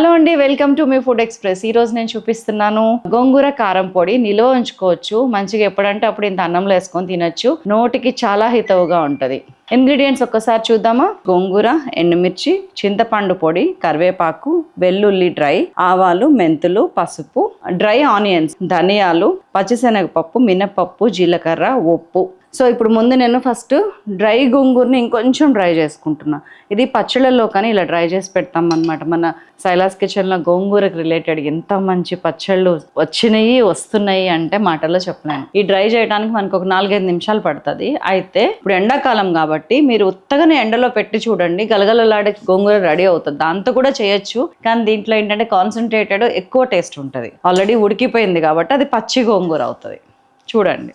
Hello అండి welcome to మీ food express. ఈ రోజు నేను చూపిస్తున్నాను గోంగూర కారం పొడి. నిలువ ఉంచుకోవచ్చు. మంచిగా ఎప్పుడంటే అప్పుడు ఇంత అన్నంలో వేసుకొని తినొచ్చు. నోటికి చాలా హితవుగా ఉంటది. ఇంగ్రీడియంట్స్ ఒక్కసారి చూద్దామా? గోంగూర ఎండుమిర్చి చింతపండు పొడి కరివేపాకు వెల్లుల్లి డ్రై ఆవాలు మెంతులు పసుపు డ్రై ఆనియన్స్ ధనియాలు పచ్చిశనగపప్పు మినపప్పు జీలకర్ర ఉప్పు. సో ఇప్పుడు ముందు నేను ఫస్ట్ డ్రై గోంగూరని ఇంకొంచెం డ్రై చేసుకుంటున్నా. ఇది పచ్చళ్ళల్లో కానీ ఇలా డ్రై చేసి పెడతాం అనమాట మన సైలాస్ కిచెన్లో గోంగూరకు రిలేటెడ్ ఎంత మంచి పచ్చళ్ళు వచ్చినాయి వస్తున్నాయి అంటే మాటల్లో చెప్పలేను. ఈ డ్రై చేయడానికి మనకు ఒక నాలుగైదు నిమిషాలు పడుతుంది. అయితే ఇప్పుడు ఎండాకాలం కాబట్టి మీరు ఉత్తగానే ఎండలో పెట్టి చూడండి. గలగలలాడే గోంగూర రెడీ అవుతుంది. దాంతో కూడా చేయొచ్చు. కానీ దీంట్లో ఏంటంటే కాన్సన్ట్రేటెడ్ ఎక్కువ టేస్ట్ ఉంటుంది. ఆల్రెడీ ఉడికిపోయింది కాబట్టి అది పచ్చి గోంగూర అవుతుంది. చూడండి.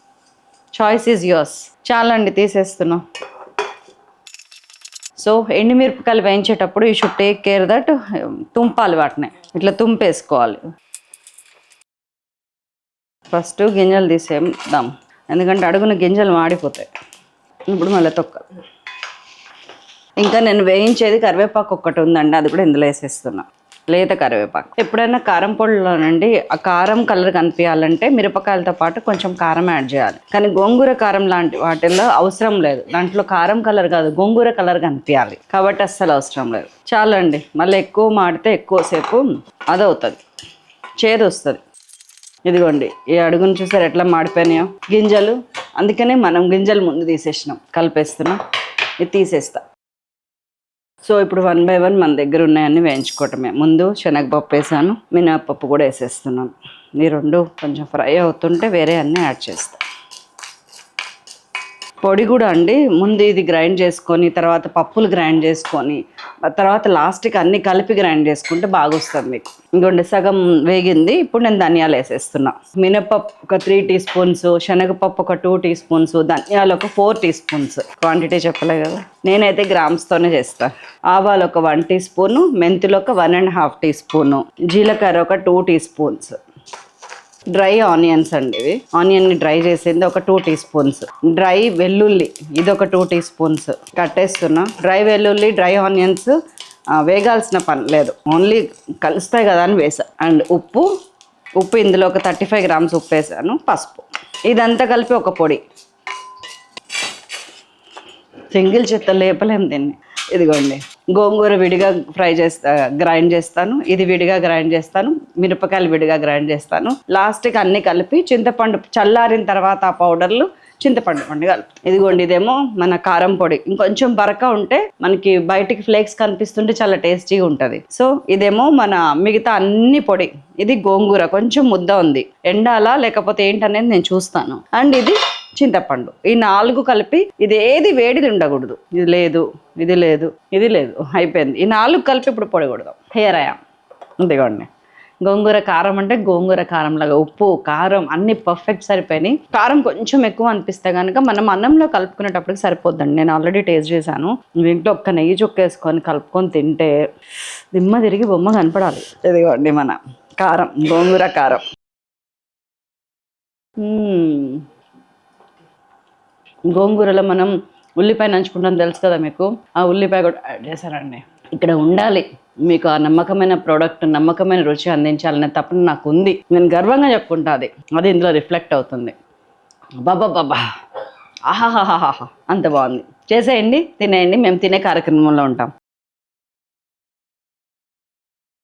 చాయిస్ ఈజ్ యోర్స్ చాలండి తీసేస్తున్నాం. సో ఎండుమిరపకాయలు వేయించేటప్పుడు you should take care that తుంపాలి వాటిని. ఇట్లా తుంపేసుకోవాలి. ఫస్ట్ గింజలు తీసేద్దాం. ఎందుకంటే అడుగున గింజలు మాడిపోతాయి. ఇప్పుడు మళ్ళీ తొక్కాలి ఇంకా నేను వేయించేది కరివేపాకు ఒక్కటి ఉందండి అది కూడా ఇందులో వేసేస్తున్నాను లేత కరివేపాకు. ఎప్పుడైనా కారం పొడిలోనండి ఆ కారం కలర్ కనిపించాలంటే మిరపకాయలతో పాటు కొంచెం కారం యాడ్ చేయాలి. కానీ గోంగూర కారం లాంటి వాటిల్లో అవసరం లేదు. దాంట్లో కారం కలర్ కాదు గోంగూర కలర్ కనిపించాలి. కాబట్టి అస్సలు అవసరం లేదు. చాలండి. మళ్ళీ ఎక్కువ మాడితే ఎక్కువసేపు అదవుతుంది. చేదు వస్తుంది ఇదిగోండి ఈ అడుగును చూసారు ఎట్లా మాడిపోయినాయో? గింజలు. అందుకనే మనం గింజలు ముందు తీసేసినాం. కలిపేస్తున్నాం. ఇది తీసేస్తాం. సో ఇప్పుడు వన్ బై వన్ మన దగ్గర ఉన్నాయన్నీ వేయించుకోవటమే. ముందు శనగపప్పు వేసాను మినపప్పు కూడా వేసేస్తున్నాను. ఈ రెండు కొంచెం ఫ్రై అవుతుంటే వేరే అన్నీ యాడ్ చేస్తాను పొడి కూడా అండి. ముందు ఇది గ్రైండ్ చేసుకొని తర్వాత పప్పులు గ్రైండ్ చేసుకొని తర్వాత లాస్ట్కి అన్ని కలిపి గ్రైండ్ చేసుకుంటే బాగా వస్తుంది మీకు. ఇంకోండి సగం వేగింది. ఇప్పుడు నేను ధనియాలు వేసేస్తున్నా. మినపప్పు ఒక త్రీ టీ స్పూన్స్ శనగపప్పు ఒక టూ టీ స్పూన్స్ ధనియాలు ఒక ఫోర్ టీ స్పూన్స్. క్వాంటిటీ చెప్పలే కదా. నేనైతే గ్రామ్స్తోనే చేస్తాను ఆవాలు ఒక వన్ టీ స్పూను మెంతులు ఒక one and half teaspoon జీలకర్ర ఒక two teaspoons. Dry onions అండి ఇవి. ఆనియన్ని డ్రై చేసింది ఒక టూ టీ స్పూన్స్ డ్రై వెల్లుల్లి ఇది ఒక టూ టీ స్పూన్స్ కట్టేస్తున్నా డ్రై వెల్లుల్లి డ్రై ఆనియన్స్ వేగాల్సిన పని లేదు. ఓన్లీ కలుస్తాయి కదా అని వేసా. అండ్ ఉప్పు ఉప్పు ఇందులో ఒక థర్టీ ఫైవ్ గ్రామ్స్ ఉప్పు వేసాను పసుపు. ఇదంతా కలిపి ఒక పొడి. సింగిల్ చెత్త లేపలేము దీన్ని. ఇదిగోండి. గోంగూర విడిగా ఫ్రై చేస్తా గ్రైండ్ చేస్తాను. ఇది విడిగా గ్రైండ్ చేస్తాను. మిరపకాయలు విడిగా గ్రైండ్ చేస్తాను. లాస్ట్కి అన్ని కలిపి చింతపండు చల్లారిన తర్వాత ఆ పౌడర్లు చింతపండు పండు కలిపి. ఇదిగోండి ఇదేమో మన కారం పొడి. ఇంకొంచెం బరక ఉంటే మనకి బయటికి ఫ్లేక్స్ కనిపిస్తుంటే చాలా టేస్టీగా ఉంటుంది. సో ఇదేమో మన మిగతా అన్ని పొడి. ఇది గోంగూర. కొంచెం ముద్ద ఉంది. ఎండాలా? లేకపోతే ఏంటనేది నేను చూస్తాను. అండ్ ఇది చింతపండు. ఈ నాలుగు కలిపి ఇది ఏది వేడిది ఉండకూడదు. ఇది లేదు ఇది లేదు ఇది లేదు. అయిపోయింది. ఈ నాలుగు కలిపి ఇప్పుడు పొడకూడదు హెయిర్ అయ్యాం ఇదిగోండి. గోంగూర కారం అంటే గోంగూర కారం లాగా ఉప్పు కారం అన్ని పర్ఫెక్ట్ సరిపోయినాయి. కారం కొంచెం ఎక్కువ అనిపిస్తే కనుక మనం అన్నంలో కలుపుకునేటప్పటికి సరిపోద్దండి. నేను ఆల్రెడీ టేస్ట్ చేశాను. దీంట్లో ఒక్క నెయ్యి చుక్కేసుకొని కలుపుకొని తింటే దిమ్మ తిరిగి బొమ్మ కనపడాలి. ఇదిగోండి మన కారం గోంగూర కారం. Hmm. గోంగూరలో మనం ఉల్లిపాయ నంచుకుంటాం తెలుసు కదా మీకు? ఆ ఉల్లిపాయ కూడా యాడ్ చేశారండి ఇక్కడ ఉండాలి. మీకు ఆ నమ్మకమైన ప్రోడక్ట్ నమ్మకమైన రుచి అందించాలనే తపన నాకు ఉంది నేను గర్వంగా చెప్పుకుంటా అది. అది ఇందులో రిఫ్లెక్ట్ అవుతుంది. బాబా బాబా ఆహాహాహాహా. అంత బాగుంది. చేసేయండి తినేయండి. మేము తినే కార్యక్రమంలో ఉంటాం.